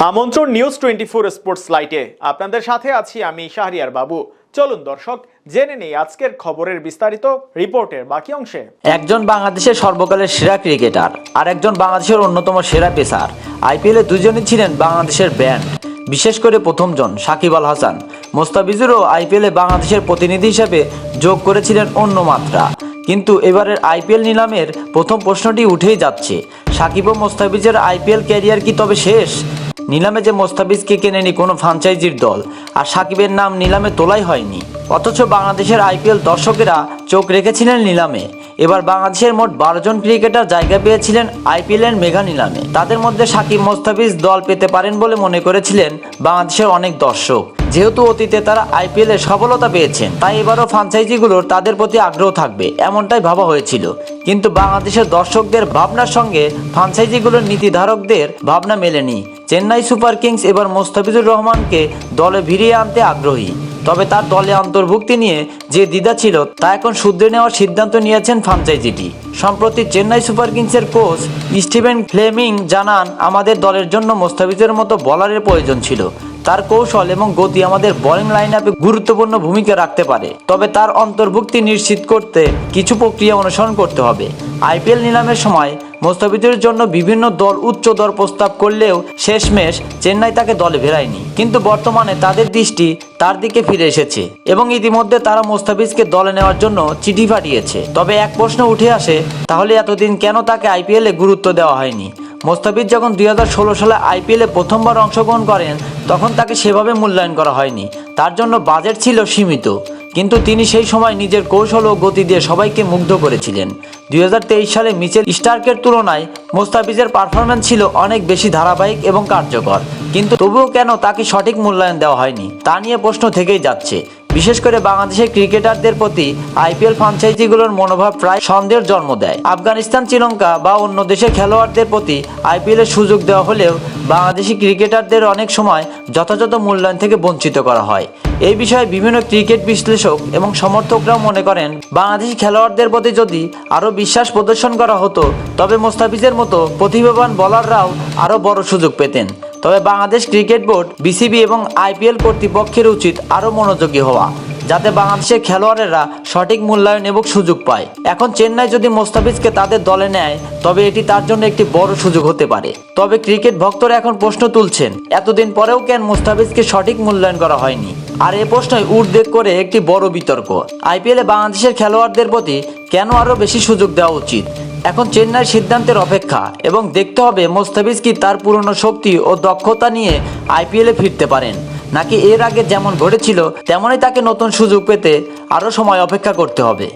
আমন্ত্রণ news twenty four sports লাইটে আপনাদের সাথে আছি আমি শাহরিয়ার বাবু। চলুন দর্শক, জেনে নেই আজকের খবরের বিস্তারিত রিপোর্টের বাকি অংশে। একজন বাংলাদেশের সর্বকালের সেরা ক্রিকেটার, আর একজন বাংলাদেশের অন্যতম সেরা পেসার। আইপিএলে দুজনই ছিলেন বাংলাদেশের ব্যান্ড, বিশেষ করে প্রথমজন সাকিব আল হাসান। মোস্তাফিজুরও আইপিএলে বাংলাদেশের প্রতিনিধি হিসেবে যোগ করেছিলেন অন্য মাত্রা। কিন্তু এবারের আইপিএল নিলামের প্রথম প্রশ্নটি উঠেই যাচ্ছে। সাকিব ও মোস্তাফিজের আইপিএল ক্যারিয়ার কি তবে শেষ? নিলামে যে মোস্তাফিজকে কেনেনি কোনো ফ্রাঞ্চাইজির দল, আর সাকিবের নাম নিলামে তোলাই হয়নি। অথচ বাংলাদেশের আইপিএল দর্শকেরা চোখ রেখেছিলেন নিলামে। এবার বাংলাদেশের মোট বারো জন ক্রিকেটার জায়গা পেয়েছিলেন আইপিএলের মেঘা নিলামে। তাদের মধ্যে সাকিব মোস্তাফিজ দল পেতে পারেন বলে মনে করেছিলেন বাংলাদেশের অনেক দর্শক। যেহেতু অতীতে তারা আইপিএলে সফলতা পেয়েছেন, তাই এবারও ফ্রাঞ্চাইজিগুলোর তাদের প্রতি আগ্রহ থাকবে, এমনটাই ভাবা হয়েছিল। কিন্তু বাংলাদেশের দর্শকদের ভাবনার সঙ্গে ফ্রাঞ্চাইজিগুলোর নীতিধারকদের ভাবনা মেলেনি। চেন্নাই সুপার কিংস এবার মোস্তাফিজুর রহমানকে দলে ভিড়িয়ে আনতে আগ্রহী। তবে তার দলে অন্তর্ভুক্তি নিয়ে যে দ্বিধা ছিল, তা এখন শুধরে নেওয়ার সিদ্ধান্ত নিয়েছেন ফ্রাঞ্চাইজিটি। সম্প্রতি চেন্নাই সুপার কিংসের কোচ স্টিভেন ফ্লেমিং জানান, আমাদের দলের জন্য মোস্তাফিজের মতো বলারের প্রয়োজন ছিল। তার কৌশল এবং গতি আমাদের বোলিং লাইন আপে গুরুত্বপূর্ণ ভূমিকা রাখতে পারে। তবে তার অন্তর্ভুক্তি নিশ্চিত করতে কিছু প্রক্রিয়া অনুসরণ করতে হবে। আইপিএল নিলামের সময় মোস্তাফিজের জন্য বিভিন্ন দল, উচ্চ দর প্রস্তাব করলেও শেষমেশ চেন্নাই তাকে দলে ভেরায়নি কিন্তু বর্তমানে তাদের দৃষ্টি তার দিকে ফিরে এসেছে এবং ইতিমধ্যে তারা মোস্তাফিজকে দলে নেওয়ার জন্য চিঠি পাঠিয়েছে। তবে এক প্রশ্ন উঠে আসে, তাহলে এতদিন কেন তাকে আইপিএলে গুরুত্ব দেওয়া হয়নি? মোস্তাফিজ যখন দুই হাজার ষোলো সালে আইপিএলে প্রথমবার অংশগ্রহণ করেন, তখন তাকে সেভাবে মূল্যায়ন করা হয়নি। তার জন্য বাজেট ছিল সীমিত। কিন্তু তিনি সেই সময় নিজের কৌশল ও গতি দিয়ে সবাইকে মুগ্ধ করেছিলেন। দুই হাজার তেইশ সালে মিচেল স্টার্কের তুলনায় মোস্তাফিজের পারফরম্যান্স ছিল অনেক বেশি ধারাবাহিক এবং কার্যকর। কিন্তু তবুও কেন তাকে সঠিক মূল্যায়ন দেওয়া হয়নি, তা নিয়ে প্রশ্ন থেকেই যাচ্ছে। বিশেষ করে বাংলাদেশের ক্রিকেটারদের প্রতি আইপিএল ফ্রাঞ্চাইজিগুলোর মনোভাব প্রায় সন্দেহের জন্ম দেয়। আফগানিস্তান, শ্রীলঙ্কা বা অন্য দেশের খেলোয়াড়দের প্রতি আইপিএলের সুযোগ দেওয়া হলেও বাংলাদেশি ক্রিকেটারদের অনেক সময় যথাযথ মূল্যায়ন থেকে বঞ্চিত করা হয়। এই বিষয়ে বিভিন্ন ক্রিকেট বিশ্লেষক এবং সমর্থকরাও মনে করেন, বাংলাদেশি খেলোয়াড়দের প্রতি যদি আরও বিশ্বাস প্রদর্শন করা হতো, তবে মোস্তাফিজের মতো প্রতিভাবান বলাররাও আরও বড় সুযোগ পেতেন। তবে বাংলাদেশ ক্রিকেট বোর্ড, বিসিবি এবং আইপিএল কর্তৃপক্ষের উচিত আরও মনোযোগী হওয়া, যাতে বাংলাদেশের খেলোয়াড়েরা সঠিক মূল্যায়ন এবং সুযোগ পায়। এখন চেন্নাই যদি মোস্তাফিজকে তাদের দলে নেয়, তবে এটি তার জন্য একটি বড় সুযোগ হতে পারে। তবে ক্রিকেট ভক্তরা এখন প্রশ্ন তুলছেন, এতদিন পরেও কেন মোস্তাফিজকে সঠিক মূল্যায়ন করা হয়নি? আর এ প্রশ্নই উদ্বেগ করে একটি বড় বিতর্ক। আইপিএলে বাংলাদেশের খেলোয়াড়দের প্রতি কেন আরও বেশি সুযোগ দেওয়া উচিত? এখন চেন্নাই সিদ্ধান্তের অপেক্ষা এবং দেখতে হবে মোস্তাফিজ কি তার পুরনো শক্তি ও দক্ষতা নিয়ে আইপিএলে ফিরতে পারেন। নাকি এর আগে যেমন ঘটেছিল, তেমনই তাকে নতুন সুযোগ পেতে আরও সময় অপেক্ষা করতে হবে।